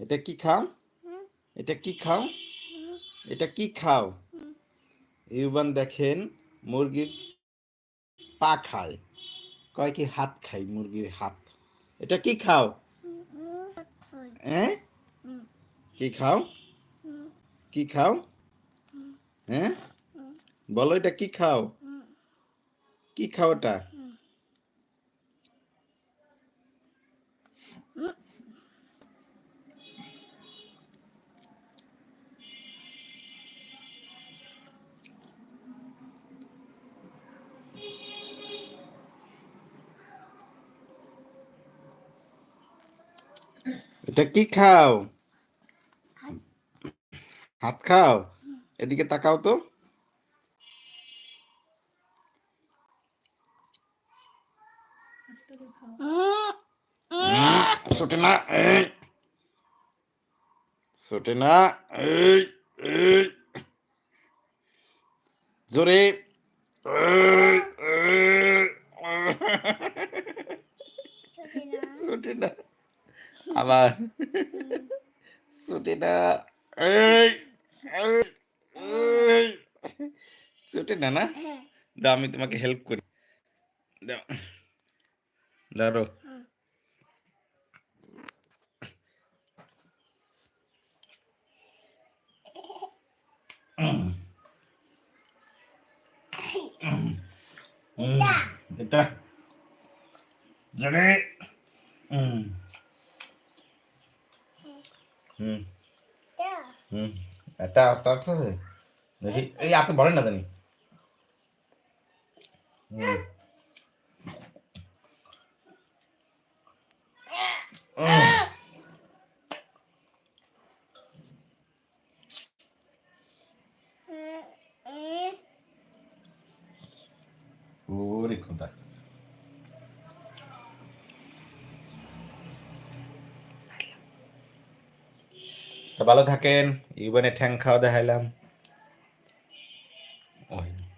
এটা কি খাও? এটা কি খাও? এটা কি খাও? ইউবান দেখেন, মুরগির পা খায়। কয় কি হাত খাই মুরগির হাত? এটা কি খাও? হ্যাঁ? কি খাও? কি খাও? হ্যাঁ? বলো এটা কি খাও? কি খাও এটা এটা কি খাও? হাত খাও? এদিকে তাকাও তো। ছোটে না না জোরে। ছোটে না। আবার ছোটে না এই এই, এই। ছোটে না না দাও আমি তোমাকে হেল্প করি দাও দাঁড়ো এটা জোরে হুম হুম। হুম। আছে? দেখি। এই এত বড় না জানি। ওরে খোদা। ভালো থাকেন ইউবেনে ঠ্যাং খাওয়া দেখাইলাম। ওই।